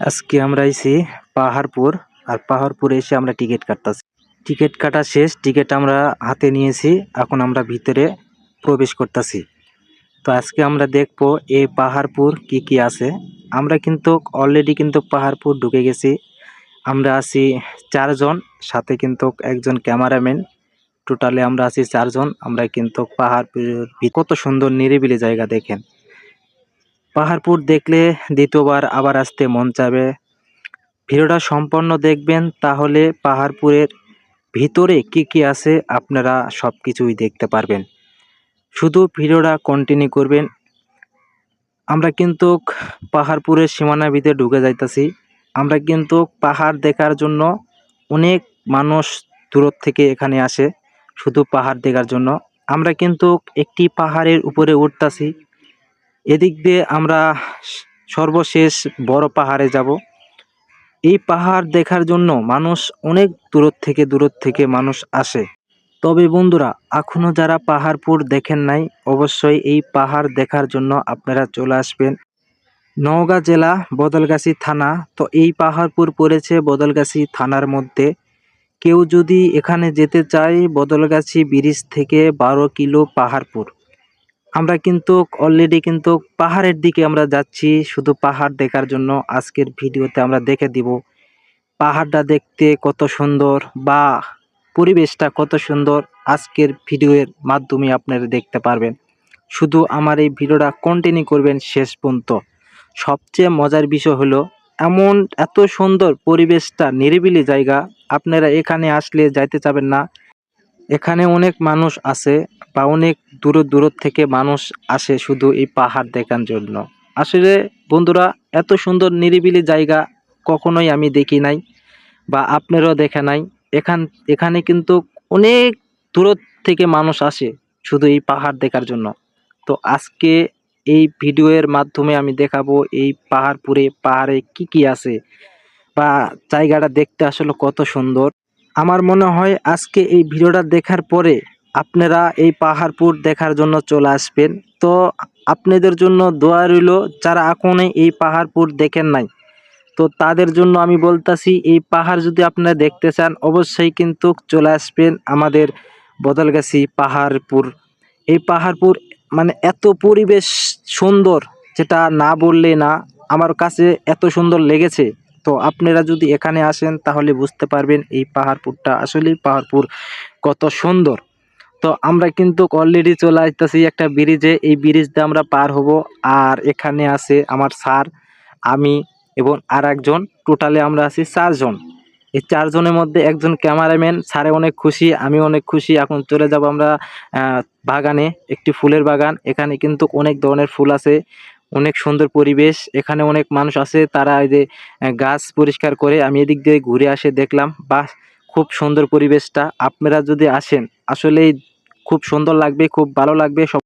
আজকে আমরা আইছি পাহাড়পুর, আর পাহাড়পুরে এসে আমরা টিকিট কাটতাছি। টিকিট কাটা শেষ, টিকিট আমরা হাতে নিয়েছি, এখন আমরা ভিতরে প্রবেশ করতেছি। তো আজকে আমরা দেখব এই পাহাড়পুর কি কি আছে। আমরা কিন্তু অলরেডি কিন্তু পাহাড়পুর ঢুকে গেছি। আমরা আছি চারজন, সাথে কিন্তু একজন ক্যামেরাম্যান। টোটালে আমরা আছি চারজন, আমরা কিন্তু পাহাড়পুর কত সুন্দর নিরিবিলি জায়গা দেখেন। পাহাড়পুর দেখলে দ্বিতীয়বার আবার আসতে মন চাবে। ভিডিওটা সম্পন্ন দেখবেন, তাহলে পাহাড়পুরের ভিতরে কি কি আছে আপনারা সব কিছুই দেখতে পারবেন। শুধু ভিডিওটা কন্টিনিউ করবেন। আমরা কিন্তু পাহাড়পুরের সীমানার ভিতরে ঢুকে যাইতাছি। আমরা কিন্তু পাহাড় দেখার জন্য অনেক মানুষ দূর থেকে এখানে আসে, শুধু পাহাড় দেখার জন্য। আমরা কিন্তু একটি পাহাড়ের উপরে উঠতাছি। এদিক দিয়ে আমরা সর্বশেষ বড় পাহাড়ে যাব। এই পাহাড় দেখার জন্য মানুষ অনেক দূর থেকে দূর থেকে মানুষ আসে। তবে বন্ধুরা, এখনও যারা পাহাড়পুর দেখেন নাই, অবশ্যই এই পাহাড় দেখার জন্য আপনারা চলে আসবেন। নওগাঁ জেলা বদলগাছি থানা, তো এই পাহাড়পুর পড়েছে বদলগাছি থানার মধ্যে। কেউ যদি এখানে যেতে চায় বদলগাছি ব্রিজ থেকে বারো কিলো পাহাড়পুর আমরা কিন্তু অলরেডি কিন্তু পাহাড়ের দিকে আমরা যাচ্ছি, শুধু পাহাড় দেখার জন্য। আজকের ভিডিওতে আমরা দেখে দিব পাহাড়টা দেখতে কত সুন্দর বা পরিবেশটা কত সুন্দর। আজকের ভিডিওর মাধ্যমে আপনারা দেখতে পারবেন। শুধু আমার এই ভিডিওটা কন্টিনিউ করবেন শেষ পর্যন্ত। সবচেয়ে মজার বিষয় হলো, এমন এত সুন্দর পরিবেশটা, নিরিবিলি জায়গা। আপনারা এখানে আসলে যাইতে চাবেন না। এখানে অনেক মানুষ আছে। বা অনেক দূর দূর থেকে মানুষ আসে শুধু এই পাহাড় দেখার জন্য। আসলে বন্ধুরা, এত সুন্দর নিরিবিলি জায়গা কখনোই আমি দেখি নাই বা আপনারাও দেখে নাই। এখান, এখানে কিন্তু অনেক দূর থেকে মানুষ আসে শুধু এই পাহাড় দেখার জন্য। তো আজকে এই ভিডিওর মাধ্যমে আমি দেখাবো এই পাহাড়পুরে পাহাড়ে কি কি আছে বা জায়গাটা দেখতে আসলে কত সুন্দর। আমার মনে হয় আজকে এই ভিডিওটা দেখার পরে আপনারা এই পাহাড়পুর দেখার জন্য চলে আসবেন। তো আপনাদের জন্য দোয়া রইল, যারা এখনই এই পাহাড়পুর দেখেন নাই, তো তাদের জন্য আমি বলতাছি, এই পাহাড় যদি আপনারা দেখতে চান, অবশ্যই কিন্তু চলে আসবেন আমাদের বদলগাছি পাহাড়পুর এই পাহাড়পুর মানে এত পরিবেশ সুন্দর, যেটা না বললে না, আমার কাছে এত সুন্দর লেগেছে। তো আপনারা যদি এখানে আসেন, তাহলে বুঝতে পারবেন এই পাহাড়পুরটা আসলেই পাহাড়পুর কত সুন্দর। তো আমরা কিন্তু অলরেডি চলে আসতেছি একটা ব্রিজে এই ব্রিজ দিয়ে আমরা পার হব আর এখানে আছে আমার স্যার আমি এবং আর একজন টোটালে আমরা আছি চারজন। এই চারজনের মধ্যে একজন ক্যামেরাম্যান স্যারে অনেক খুশি, আমি অনেক খুশি। এখন চলে যাব আমরা বাগানে, একটি ফুলের বাগান। এখানে কিন্তু অনেক ধরনের ফুল আছে, অনেক সুন্দর পরিবেশ। এখানে অনেক মানুষ আছে, তারা এই যে গাছ পরিষ্কার করে আমি এদিক দিয়ে ঘুরে আসে দেখলাম। বা খুব সুন্দর পরিবেশটা। আপনারা যদি আসেন, আসলেই খুব সুন্দর লাগবে খুব ভালো লাগবে সব